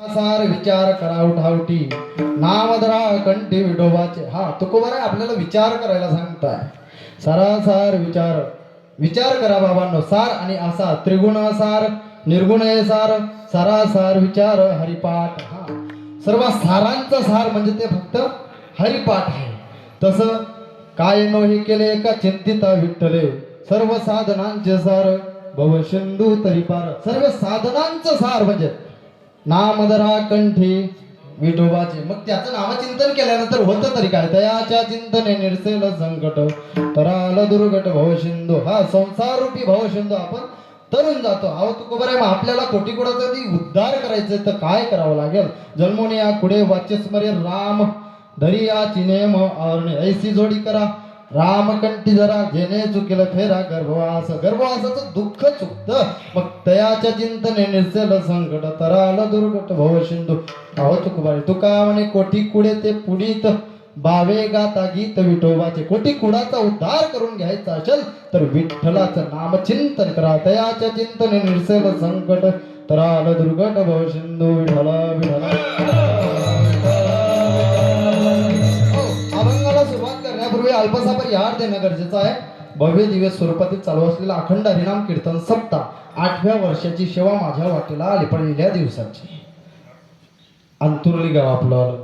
सार विचार करा उठावटी नामधरा कंठी विठोबाचे हा तुकोबर आहे आपल्याला विचार करायला सांगताय. सरासार विचार. विचार करा बाबांनो. सार आणि असा त्रिगुण सार निर्गुण सार सरासार विचार हरिपाठ. हा. सर्व सारांचा सार म्हणजे ते फक्त हरिपाठ आहे. तसं काय नो हे केले का चिंतिता विठ्ठले. सर्व साधनांचे सार. भवसिंधू तरी पार. सर्व साधनांचं सार म्हणजे नामधरा कंठी विठोबाचे. मग त्याचं नामचिंतन केल्यानंतर होतं तरी काय? तयाच्या चिंतने निरसेल संकट. तराल दुर्गट भवसिंधू हा संसार रूपी भवसिंधू आपण तरुण जातो. अहो तू आहे मग आपल्याला कोटी कोटाचा उद्धार करायचं तर काय करावं लागेल? जन्मोनिया पुढे वाच्यस्मरे राम. धरिया चिनेम अरणे ऐसी जोडी करा. रामकंठी जरा जेने चुकेल फेरा गर्भवास गर्भवासाचं दुःख चुकत. मग तयाच्या चिंतने निर्सेल संकट तराल दुर्गट भव सिंधू. अहो तुकबाई तुका म्हणे कोटी कुडे ते पुढीत बावे गाता गीत विठोबाचे कोटी कुडाचा उद्धार करून घ्यायचा असेल तर विठ्ठलाचं नामचिंतन करा. तयाच्या चिंतने निर्सेल संकट तराल दुर्गट भव सिंधू. विठला विठला अल्पसा परिहार देणं गरजेचं आहे. भव्य दिवस स्वरूपातील चालू असलेला अखंड हरिनाम कीर्तन सप्ताह आठव्या वर्षाची सेवा माझ्या वाटेला आली पहिल्या दिवसाची. अंतुरली गाव आपलं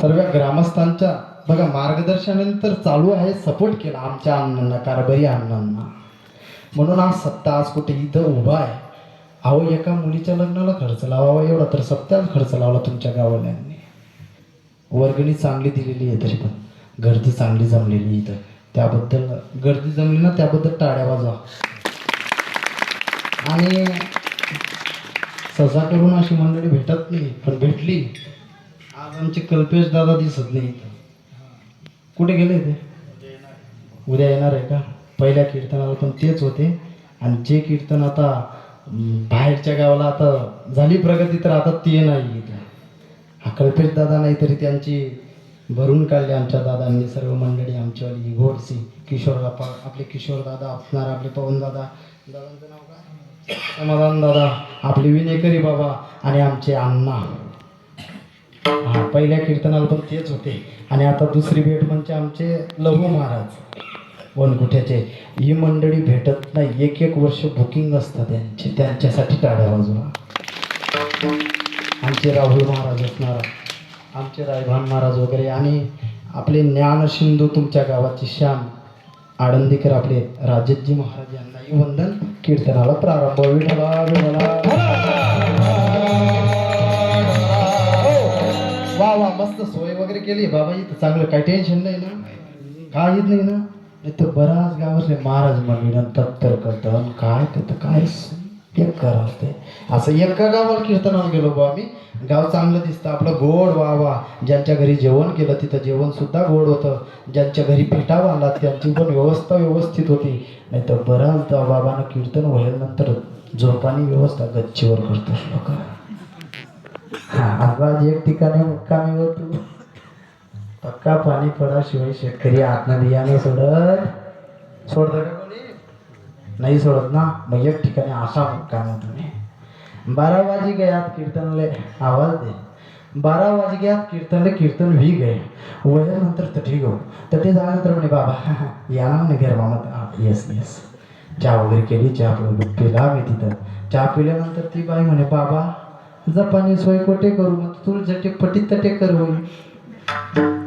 सर्व ग्रामस्थांच्या बघा मार्गदर्शनानंतर चालू आहे सपोर्ट केला आमच्या अण्णांना कारभारी अण्णांना. म्हणून आज सत्ता आज कुठे इथं उभा आहे? अहो एका मुलीच्या लग्नाला खर्च लावावा एवढा तर सत्ताच खर्च लावला तुमच्या गावाल्यांनी वर्गणी चांगली दिलेली आहे तरी पण. गर्दी चांगली जमलेली इथं. त्याबद्दल गर्दी जमली ना त्याबद्दल टाळ्या वाजवा. आणि सजा करून अशी मंडळी भेटत नाही पण भेटली. आज आमचे कल्पेश दादा दिसत नाही इथं. कुठे गेले ते? उद्या येणार आहे का? पहिल्या कीर्तनाला पण तेच होते. आणि जे कीर्तन आता बाहेरच्या गावाला आता झाली प्रगती तर आता ते नाही इथं. हा कल्पेश दादा नाही तरी त्यांची भरून काढले आमच्या दादांनी. सर्व मंडळी आमच्यावाली घोडसी किशोर बापा आपले किशोर दादा असणार आपले पवन दादा. दादांचं नाव काय? समाधान दादा. आपले विनेकरी बाबा आणि आमचे अण्णा. हा पहिल्या कीर्तनाला पण तेच होते. आणि आता दुसरी भेट म्हणजे आमचे लघु महाराज. वनकुठ्याचे. ही मंडळी भेटत नाही. एक एक वर्ष बुकिंग असतं त्यांचे. त्यांच्यासाठी टाळ्या बाजूला. आमचे राहुल महाराज असणार. आमचे रायभान महाराज वगैरे आणि आपले ज्ञानसिंधू तुमच्या गावाचे श्याम आळंदीकर आपले राजतजी महाराज यांनाही वंदन. कीर्तनाला प्रारंभ. विठला हो. वा वा मस्त सोय वगैरे केली. बाबा इथं चांगलं काही टेन्शन नाही ना? काहीच नाही ना? नाही तर बराच गावातले महाराज म्हणून तत्तर करतात. काय करतं काय एक करा असते असं एका गावाला कीर्तनाला गेलो बा आम्ही. गाव चांगलं दिसतं आपलं गोड वा वा ज्यांच्या घरी जेवण केलं तिथं जेवण सुद्धा गोड होतं. ज्यांच्या घरी पिठा बांधला त्यांची पण व्यवस्था व्यवस्थित होती. नाही तर बराचदा बाबानं कीर्तन व्हायनंतर झोपानी व्यवस्था गच्चीवर करतो. लोक. हां आज एक ठिकाणी मुक्कामी होतो पक्का पाणी पडाशिवाय शेतकरी आतनं बियाणे सोडत. सोडतं का कोणी? नाही सोडत ना. मग एक ठिकाणी असा मुक्काम तुम्ही बारा आप गयात कीर्तनले आवाज दे। बारा बज गया आप कीर्तन भी गए। वयानंतर तटी गो हो। तठी झाल्यानंतर म्हणे बाबा या ना म्हणे घर येस येस चहा वगैरे केली चहा वगैरे पिला आम्ही तिथं चहा पिल्यानंतर ती बाई म्हणे बाबा जपानी सोय कोठे करू मग तुला जटे पटीत तटे करू।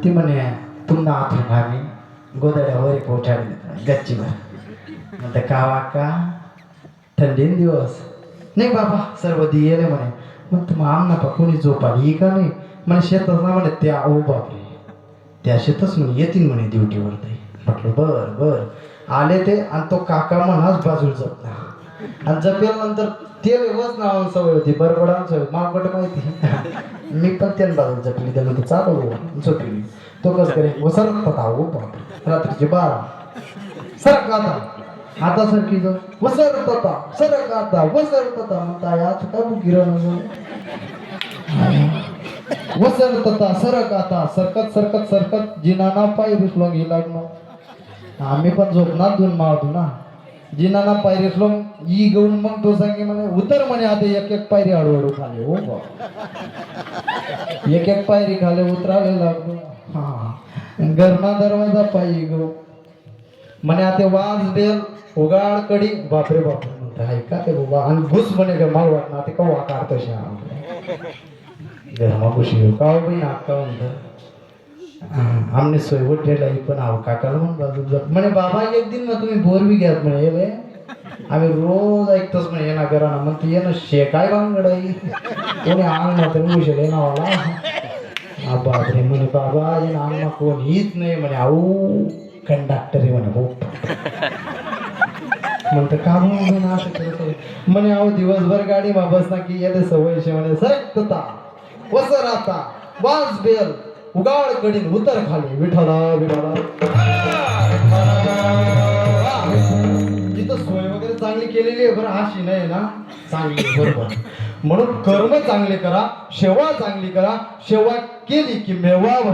ती म्हणे तुमना आत आम्ही गोदड्यावर पोचाडी गच्चीवर म्हणते का वाका थंडीन दिवस। नाही बाबा सर्व दिले म्हणे. मग तुम्ही आमना पा कोणी झोपाली का नाही? म्हणे शेतात ना म्हणे त्या ओ बापरे. त्या शेतच म्हणे येतील म्हणे ड्युटीवर ते म्हटलं बर बर. आले ते आणि तो काका म्हणाच बाजूला जपला आणि जपेल्यानंतर ते वेगळंच नावानं सवय होती बरबडान सवय मागबट माहिती. मी पण त्याला बाजूला जपली त्याला चालू हो, झोपली. तो कसं करे व सरक होता ओ बाप रात्रीचे बारा. सरक आता. हातासारखी जर जाऊ व सरक सरक आता व म्हणता याच काय गिरण व सरक सरक आता सरकत सरकत सरकत जिनाना पाय रुसलो लागलो आम्ही पण झोपणार दोन मावतो ना. जिनाना पायरीतलो ई गवून मग तो सांगे म्हणे उतर म्हणे आता एक एक पायरी हळूहळू खाले. हो बा. एक एक पायरी खाले उतराले लागलो. हा. घरना दरवाजा पायी गो म्हणे आता वाज बेल उगाड कडी. बापरे बापरे म्हणता आहे का ते बाबा? आणि घुस म्हणे का मला वाटणार ते का वाकार तसे गरमा घुशी घेऊ. का हो बाई अक्का म्हणतं? आमने सोय उठलेला पण आव काकाला म्हण बाजू म्हणे बाबा एक दिन ना तुम्ही बोर बी घ्यात म्हणे हे आम्ही रोज ऐकतोच म्हणे येणार घरानं मग ते येणं शेकाय बांगड कोणी अंग म्हणतं उशेल येणावाला हा बापरे म्हणे बाबा ये अंग कोण हीच नाही म्हणे आऊ. कंडक्टर आहे म्हणे म्हणतं का म्हणून असं करत म्हणे अहो दिवसभर गाडी मा बसना की येते सवय शे म्हणे सरकता वसर राहता वाज बेल उगाळ कडील उतर खाली विठाला विठाला जिथं सोय वगैरे चांगली केलेली आहे बरं अशी नाही ना चांगली बरोबर. म्हणून कर्म चांगले करा सेवा चांगली करा सेवा केली की मेवा